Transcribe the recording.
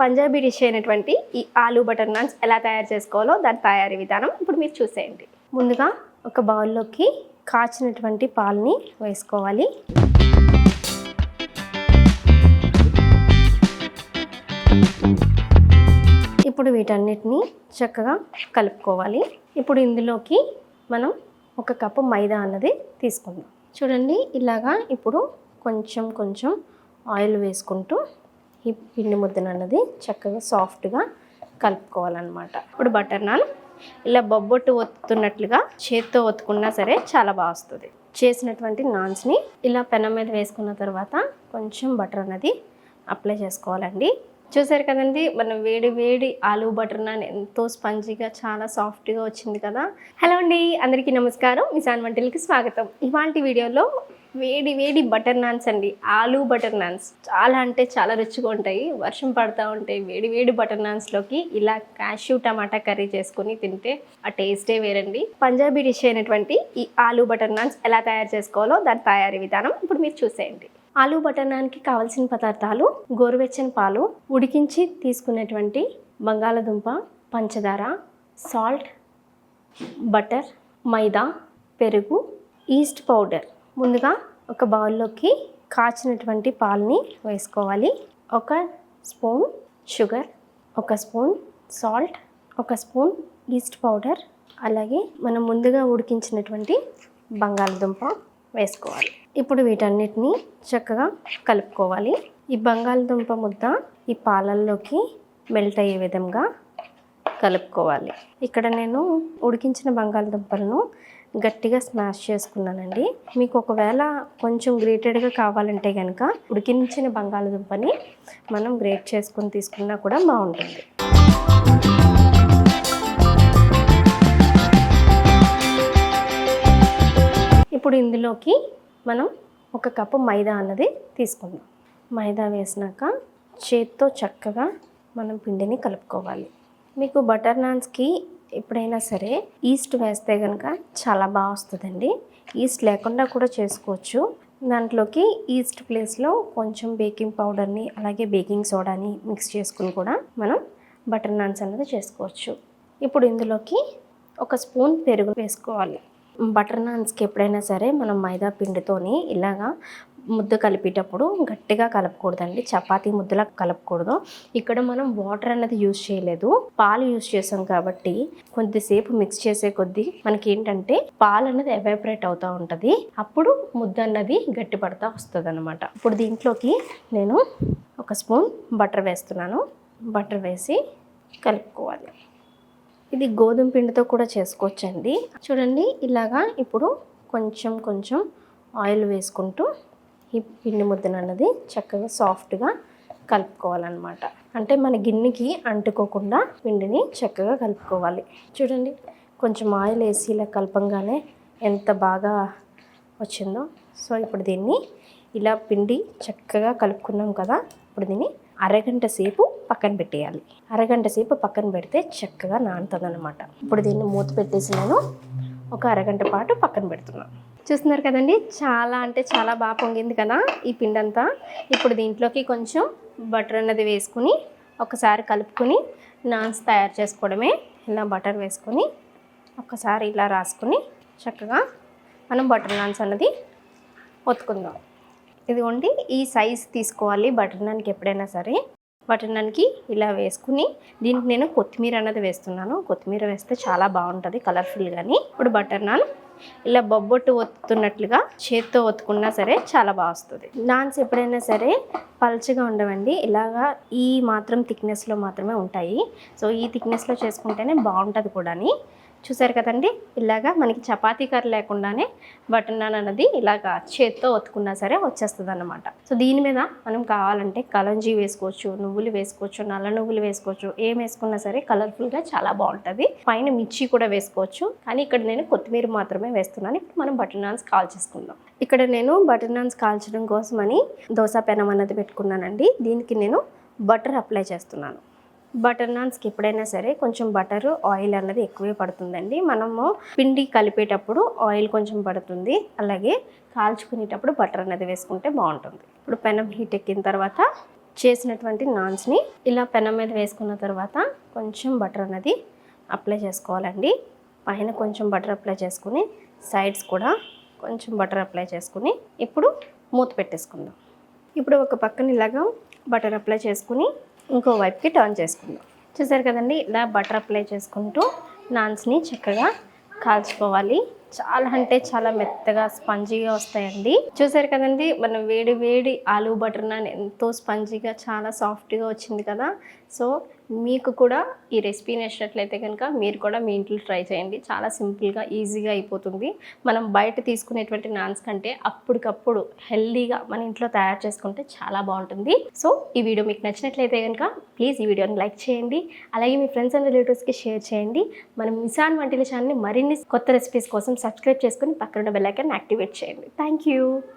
Punjabi dish అయినటువంటి ఈ aloo butter naans ఎలా తయారు చేసుకోవాలో దాని తయారీ విధానం ఇప్పుడు మీరు చూసేయండి. ముందుగా ఒక బౌల్లోకి కాచినటువంటి పాలని వేసుకోవాలి. ఇప్పుడు వీటన్నిటిని చక్కగా కలుపుకోవాలి. ఇప్పుడు ఇందులోకి మనం ఒక కప్పు మైదా అన్నది తీసుకుందాం. చూడండి ఇలాగా ఇప్పుడు కొంచెం కొంచెం ఆయిల్ వేసుకుంటూ ఈ పిండి ముద్దను అన్నది చక్కగా సాఫ్ట్గా కలుపుకోవాలన్నమాట. ఇప్పుడు బటర్ నాన్ ఇలా బొబ్బొట్టు ఒత్తుతున్నట్లుగా చేత్తో ఒత్తుకున్నా సరే చాలా బాగా వస్తుంది. చేసినటువంటి నాన్స్ని ఇలా పెనం మీద వేసుకున్న తర్వాత కొంచెం బటర్ అన్నది అప్లై చేసుకోవాలండి. చూసారు కదండి మనం వేడి వేడి ఆలూ బటర్ నాన్ ఎంతో స్పంజీగా చాలా సాఫ్ట్గా వచ్చింది కదా. హలో అండి అందరికీ నమస్కారం. మిసాన్ వంటలకి స్వాగతం. ఇవాంటి వీడియోలో వేడి వేడి బటర్ నాన్స్ అండి. ఆలు బటర్ నాన్స్. చాలా అంటే చాలా రుచిగా ఉంటాయి. వర్షం పడతా ఉంటాయి వేడి వేడి బటర్ నాన్స్లోకి ఇలా క్యాష్యూ టమాటా కర్రీ చేసుకుని తింటే ఆ టేస్టే వేరండి. పంజాబీ డిష్ అయినటువంటి ఈ ఆలు బటర్ నాన్స్ ఎలా తయారు చేసుకోవాలో దాని తయారీ విధానం ఇప్పుడు మీరు చూసేయండి. ఆలు బటర్ నాన్కి కావాల్సిన పదార్థాలు గోరువెచ్చని పాలు ఉడికించి తీసుకునేటువంటి బంగాళదుంప పంచదార సాల్ట్ బటర్ మైదా పెరుగు ఈస్ట్ పౌడర్. ముందుగా ఒక బౌల్లోకి కాచినటువంటి పాలని వేసుకోవాలి. ఒక స్పూన్ షుగర్ ఒక స్పూన్ సాల్ట్ ఒక స్పూన్ ఈస్ట్ పౌడర్ అలాగే మనం ముందుగా ఉడికించినటువంటి బంగాళదుంప వేసుకోవాలి. ఇప్పుడు వీటన్నిటిని చక్కగా కలుపుకోవాలి. ఈ బంగాళదుంప ముద్ద ఈ పాలల్లోకి మెల్ట్ అయ్యే విధంగా కలుపుకోవాలి. ఇక్కడ నేను ఉడికించిన బంగాళదుంపలను గట్టిగా స్మాష్ చేసుకున్నానండి. మీకు ఒకవేళ కొంచెం గ్రేటెడ్గా కావాలంటే కనుక ఉడికించిన బంగాళదుంపని మనం గ్రేట్ చేసుకొని తీసుకున్నా కూడా బాగుంటుంది. ఇప్పుడు ఇందులోకి మనం ఒక కప్పు మైదా అన్నది తీసుకుందాం. మైదా వేసినాక చేత్తో చక్కగా మనం పిండిని కలుపుకోవాలి. మీకు బటర్ నాన్స్కి ఎప్పుడైనా సరే ఈస్ట్ వేస్తే కనుక చాలా బాగా వస్తుందండి. ఈస్ట్ లేకుండా కూడా చేసుకోవచ్చు. దాంట్లోకి ఈస్ట్ ప్లేస్లో కొంచెం బేకింగ్ పౌడర్ని అలాగే బేకింగ్ సోడాని మిక్స్ చేసుకుని కూడా మనం బటర్ నాన్స్ అనేది చేసుకోవచ్చు. ఇప్పుడు ఇందులోకి ఒక స్పూన్ పెరుగు వేసుకోవాలి. బటర్ నాన్స్కి ఎప్పుడైనా సరే మనం మైదా పిండితోని ఇలాగా ముద్ద కలిపేటప్పుడు గట్టిగా కలపకూడదండి. చపాతీ ముద్దలా కలపకూడదు. ఇక్కడ మనం వాటర్ అనేది యూజ్ చేయలేదు. పాలు యూజ్ చేసాం కాబట్టి కొద్దిసేపు మిక్స్ చేసే కొద్దీ మనకి ఏంటంటే పాలు అనేది ఎవాపరేట్ అవుతూ ఉంటుంది. అప్పుడు ముద్ద అన్నది గట్టి పడతా వస్తుంది అనమాట ఇప్పుడు దీంట్లోకి నేను ఒక స్పూన్ బటర్ వేస్తున్నాను. బటర్ వేసి కలుపుకోవాలి. ఇది గోధుమ పిండితో కూడా చేసుకోవచ్చండి. చూడండి ఇలాగా ఇప్పుడు కొంచెం కొంచెం ఆయిల్ వేసుకుంటూ ఈ పిండి ముద్దను అన్నది చక్కగా సాఫ్ట్గా కలుపుకోవాలన్నమాట. అంటే మన గిన్నెకి అంటుకోకుండా పిండిని చక్కగా కలుపుకోవాలి. చూడండి కొంచెం ఆయిల్ వేసి ఇలా కలపంగానే ఎంత బాగా వచ్చిందో. సో ఇప్పుడు దీన్ని ఇలా పిండి చక్కగా కలుపుకున్నాం కదా ఇప్పుడు దీన్ని అరగంట సేపు పక్కన పెట్టేయాలి. అరగంట సేపు పక్కన పెడితే చక్కగా నానుతుంది అనమాట ఇప్పుడు దీన్ని మూత పెట్టేసి నేను ఒక అరగంట పాటు పక్కన పెడుతున్నాను చూస్తున్నారు కదండి. చాలా అంటే చాలా బాగా పొంగింది కదా ఈ పిండి అంతా ఇప్పుడు దీంట్లోకి కొంచెం బటర్ అన్నది వేసుకుని ఒకసారి కలుపుకొని నాన్స్ తయారు చేసుకోవడమే. ఇలా బటర్ వేసుకొని ఒకసారి ఇలా రాసుకుని చక్కగా మనం బటర్ నాన్స్ అన్నది ఒత్తుకుందాం. ఇదిగోండి ఈ సైజ్ తీసుకోవాలి బటర్ నాన్కి ఎప్పుడైనా సరే. బటర్ నాన్కి ఇలా వేసుకుని దీనికి నేను కొత్తిమీర అన్నది వేస్తున్నాను. కొత్తిమీర వేస్తే చాలా బాగుంటుంది కలర్ఫుల్ కానీ ఇప్పుడు బటర్ నాన్ ఇలా బొబ్బొట్టు ఒత్తుతున్నట్లుగా చేత్తో ఒత్తుకున్నా సరే చాలా బాగా వస్తుంది. నాన్స్ ఎప్పుడైనా సరే పల్చగా ఉండవండి. ఇలాగా ఈ మాత్రం థిక్నెస్లో మాత్రమే ఉంటాయి. సో ఈ థిక్నెస్లో చేసుకుంటేనే బాగుంటుంది కూడాని. చూసారు కదండి? ఇలాగా మనకి చపాతీ కర్ర లేకుండానే బటర్ నాన్ అనేది ఇలాగా చేత్తో ఒత్తుకున్నా సరే వచ్చేస్తుంది అనమాట సో దీని మీద మనం కావాలంటే కలంజీ వేసుకోవచ్చు నువ్వులు వేసుకోవచ్చు నల్ల నువ్వులు వేసుకోవచ్చు ఏం వేసుకున్నా సరే కలర్ఫుల్గా చాలా బాగుంటుంది. పైన మిర్చి కూడా వేసుకోవచ్చు. కానీ ఇక్కడ నేను కొత్తిమీర మాత్రమే వేస్తున్నాను. ఇప్పుడు మనం బటర్ నాన్స్ కాల్ చేసుకుందాం ఇక్కడ నేను బటర్ నాన్స్ కాల్చడం కోసమని దోశ పెనం అన్నది పెట్టుకున్నానండి. దీనికి నేను బటర్ అప్లై చేస్తున్నాను. బటర్ నాన్స్కి ఎప్పుడైనా సరే కొంచెం బటర్ ఆయిల్ అన్నది ఎక్కువే పడుతుందండి. మనము పిండి కలిపేటప్పుడు ఆయిల్ కొంచెం పడుతుంది. అలాగే కాల్చుకునేటప్పుడు బటర్ అన్నది వేసుకుంటే బాగుంటుంది. ఇప్పుడు పెనం హీట్ ఎక్కిన తర్వాత చేసినటువంటి నాన్స్ని ఇలా పెనం మీద వేసుకున్న తర్వాత కొంచెం బటర్ అనేది అప్లై చేసుకోవాలండి. పైన కొంచెం బటర్ అప్లై చేసుకుని సైడ్స్ కూడా కొంచెం బటర్ అప్లై చేసుకుని ఇప్పుడు మూత పెట్టేసుకుందాం. ఇప్పుడు ఒక పక్కన ఇలాగా బటర్ అప్లై చేసుకుని ఇంకో వైపుకి టర్న్ చేసుకుందాం. చూసారు కదండి ఇలా బటర్ అప్లై చేసుకుంటూ నాన్స్ని చక్కగా కాల్చుకోవాలి. చాలా అంటే చాలా మెత్తగా స్పంజీగా వస్తాయండి. చూసారు కదండి మనం వేడి వేడి ఆలు బటర్ నాన్ ఎంతో స్పంజీగా చాలా సాఫ్ట్గా వచ్చింది కదా. సో మీకు కూడా ఈ రెసిపీ నచ్చినట్లయితే కనుక మీరు కూడా మీ ఇంట్లో ట్రై చేయండి. చాలా సింపుల్గా ఈజీగా అయిపోతుంది. మనం బయట తీసుకునేటువంటి నాన్స్ కంటే అప్పటికప్పుడు హెల్దీగా మన ఇంట్లో తయారు చేసుకుంటే చాలా బాగుంటుంది. సో ఈ వీడియో మీకు నచ్చినట్లయితే కనుక ప్లీజ్ ఈ వీడియోని లైక్ చేయండి. అలాగే మీ ఫ్రెండ్స్ అండ్ రిలేటివ్స్కి షేర్ చేయండి. మనం మిసాన్ వంటిల ఛానల్ని మరిన్ని కొత్త రెసిపీస్ కోసం సబ్స్క్రైబ్ చేసుకుని పక్కన ఉన్న బెల్ ఐకాన్ యాక్టివేట్ చేయండి. Thank you